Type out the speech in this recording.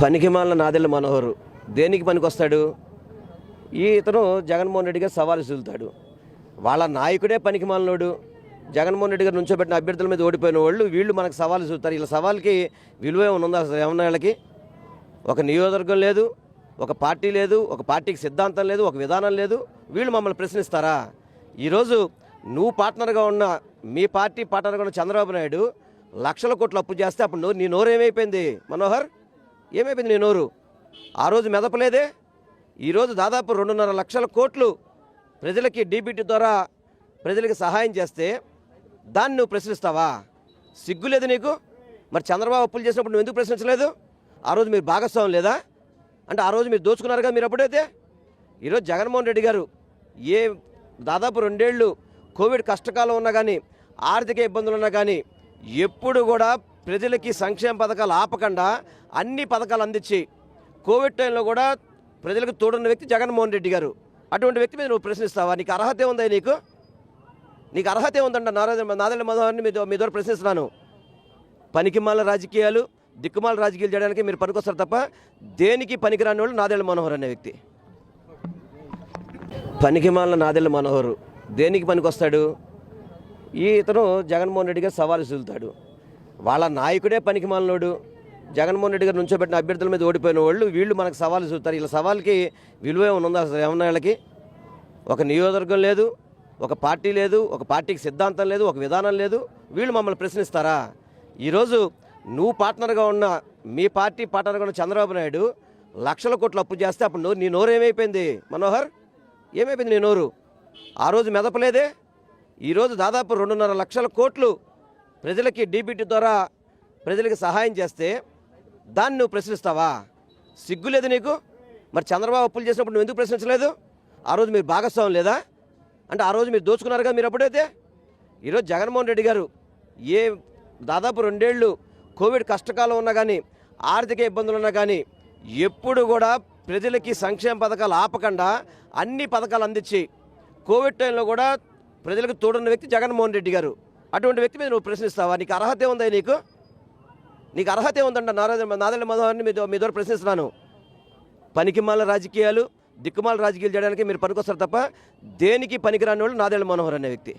పనికిమాల నాదెళ్ళ మనోహరు. దేనికి పనికొస్తాడు? ఈ ఇతను జగన్మోహన్ రెడ్డి గారు సవాలు చూలుతాడు వాళ్ళ నాయకుడే పనికిమాలనోడు. జగన్మోహన్ రెడ్డి గారు నుంచోబెట్టిన అభ్యర్థుల మీద ఓడిపోయిన వాళ్ళు వీళ్ళు మనకు సవాలు చూస్తారు ఇలా సవాల్కి విలువ ఉందా అసలు? ఏమన్నా వాళ్ళకి? ఒక నియోజకవర్గం లేదు ఒక పార్టీ లేదు ఒక పార్టీకి సిద్ధాంతం లేదు ఒక విధానం లేదు. వీళ్ళు మమ్మల్ని ప్రశ్నిస్తారా? ఈరోజు నువ్వు పార్ట్నర్గా ఉన్న మీ పార్టీ పార్ట్నర్గా ఉన్న చంద్రబాబు నాయుడు లక్షల కోట్లు అప్పు చేస్తే అప్పుడు నీ నోరు ఏమైపోయింది మనోహర్? ఏమైపోయింది నీ నోరు? ఆ రోజు మెదపలేదే? ఈరోజు దాదాపు రెండున్నర లక్షల కోట్లు ప్రజలకి డీబీటీ ద్వారా ప్రజలకి సహాయం చేస్తే దాన్ని నువ్వు ప్రశ్నిస్తావా? సిగ్గు లేదు నీకు? మరి చంద్రబాబు అప్పులు చేసినప్పుడు నువ్వు ఎందుకు ప్రశ్నించలేదు? ఆ రోజు మీరు భాగస్వామి లేదా? అంటే ఆ రోజు మీరు దోచుకున్నారుగా మీరు అప్పుడైతే? ఈరోజు జగన్మోహన్ రెడ్డి గారు ఏ దాదాపు రెండేళ్ళు కోవిడ్ కష్టకాలం ఉన్నా కానీ ఆర్థిక ఇబ్బందులు ఉన్నా కానీ ఎప్పుడు కూడా ప్రజలకి సంక్షేమ పథకాలు ఆపకుండా అన్ని పథకాలు అందించి కోవిడ్ టైంలో కూడా ప్రజలకు తోడున్న వ్యక్తి జగన్మోహన్ రెడ్డి గారు. అటువంటి వ్యక్తి మీద నువ్వు ప్రశ్నిస్తావా? నీకు అర్హత ఉందా నీకు? నీకు అర్హత ఉందంట నారాయణ నాదెళ్ళ మనోహర్ని మీ మీ ద్వారా ప్రశ్నిస్తున్నాను. పనికిమాల రాజకీయాలు దిక్కుమాల రాజకీయాలు చేయడానికి మీరు పనికొస్తారు తప్ప దేనికి పనికిరాని వాళ్ళు నాదెళ్ళ మనోహర్ అనే వ్యక్తి. పనికిమాల నాదెళ్ళ మనోహరు దేనికి పనికొస్తాడు? ఈ ఇతను జగన్మోహన్ రెడ్డి గారు సవాలు చూలుతాడు వాళ్ళ నాయకుడే పనికిమాలనోడు జగన్మోహన్ రెడ్డి గారు నుంచోబెట్టిన అభ్యర్థుల మీద ఓడిపోయిన వాళ్ళు వీళ్ళు మనకు సవాలు చూస్తారు ఇలా సవాల్కి విలువ ఉందా అసలు ఏమన్నా వాళ్ళకి? ఒక నియోజకవర్గం లేదు ఒక పార్టీ లేదు ఒక పార్టీకి సిద్ధాంతం లేదు ఒక విధానం లేదు. వీళ్ళు మమ్మల్ని ప్రశ్నిస్తారా? ఈరోజు నువ్వు పార్ట్నర్గా ఉన్న మీ పార్టీ పార్ట్నర్గా ఉన్న చంద్రబాబు నాయుడు లక్షల కోట్లు అప్పు చేస్తే అప్పుడు నోరు నీ నోరు ఏమైపోయింది? మనోహర్ ఏమైపోయింది నీ నోరు? ఆ రోజు మెదపలేదే? ఈరోజు దాదాపు రెండున్నర లక్షల కోట్లు ప్రజలకి డీబీటీ ద్వారా ప్రజలకి సహాయం చేస్తే దాన్ని నువ్వు ప్రశ్నిస్తావా? సిగ్గు లేదు నీకు? మరి చంద్రబాబు అప్పులు చేసినప్పుడు నువ్వు ఎందుకు ప్రశ్నించలేదు? ఆ రోజు మీరు భాగస్వామి లేదా? అంటే ఆ రోజు మీరు దోచుకున్నారుగా మీరు అప్పుడైతే? ఈరోజు జగన్మోహన్ రెడ్డి గారు ఏ దాదాపు రెండేళ్ళు కోవిడ్ కష్టకాలం ఉన్నా కానీ ఆర్థిక ఇబ్బందులు ఉన్నా కానీ ఎప్పుడు కూడా ప్రజలకి సంక్షేమ పథకాలు ఆపకుండా అన్ని పథకాలు అందించి కోవిడ్ టైంలో కూడా ప్రజలకు తోడున్న వ్యక్తి జగన్మోహన్ రెడ్డి గారు. అటువంటి వ్యక్తి మీద నువ్వు ప్రశ్నిస్తావా? నీకు అర్హత ఉందా నీకు? నీకు అర్హత ఉందంట నారాజ నాదెళ్ళ మనోహర్ని మీ మీ ద్వారా ప్రశ్నిస్తున్నాను. పనికిమాల రాజకీయాలు దిక్కుమాల రాజకీయాలు చేయడానికి మీరు పనికొస్తారు తప్ప దేనికి పనికిరాని వాళ్ళు నాదెళ్ళ మనోహర్ అనే వ్యక్తి.